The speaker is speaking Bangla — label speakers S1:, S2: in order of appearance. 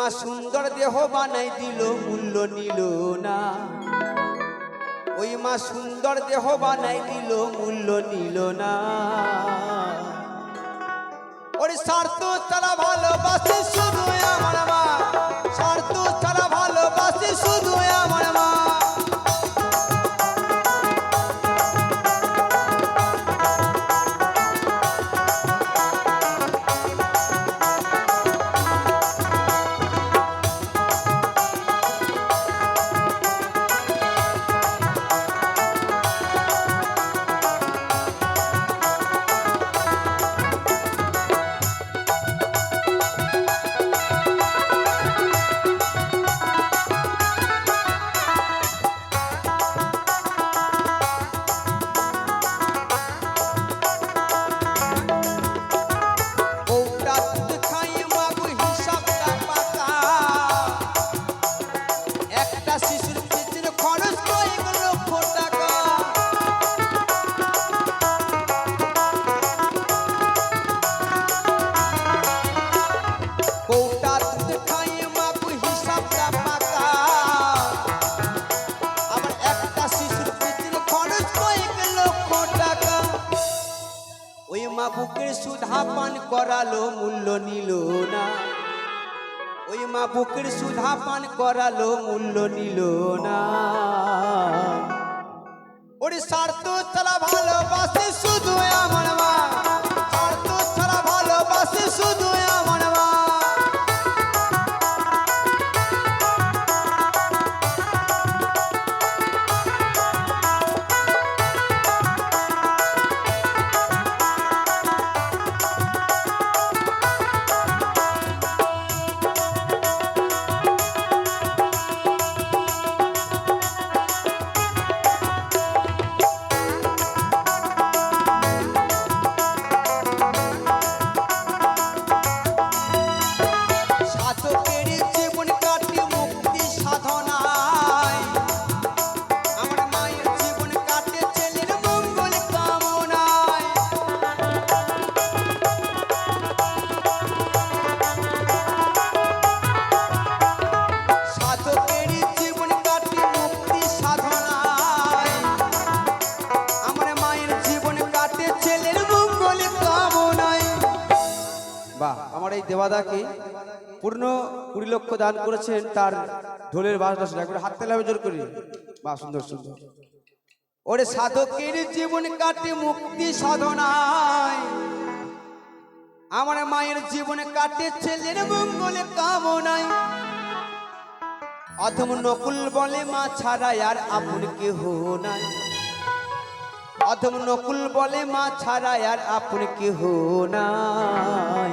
S1: মা সুন্দর দেহ বানাই দিল, মূল্য নিল না। ওই মা সুন্দর দেহ বানাই দিল, মূল্য নিল না। ওর স্বার্থ তারা ভালোবাসে মা বুকের সুধা পান করালো, মূল্য নিল না। ওই মা বুকের সুধা পান করালো, মূল্য নিল না। ওরে স্বার্থ চলা ভালোবাসে ছেলের মঙ্গল কামনায়। বাহ আমার এই দেবাদাকে পূর্ণ কুড়ি লক্ষ দান করেছেন তার ঢোলের শুনে একবার হাত তেলাবে জোর করি। বাহ, সুন্দর সুন্দর। ওরে সাধকের জীবন কাটে মুক্তি সাধনায়। আমার মায়ের জীবন কাটে ছেলের মঙ্গলে কামনায়। অধম নকুল বলে, মা ছাড়া আর আপন কেহ নাই। অধম নকুল বলে, মা ছাড়া আর আপন কেহ নাই।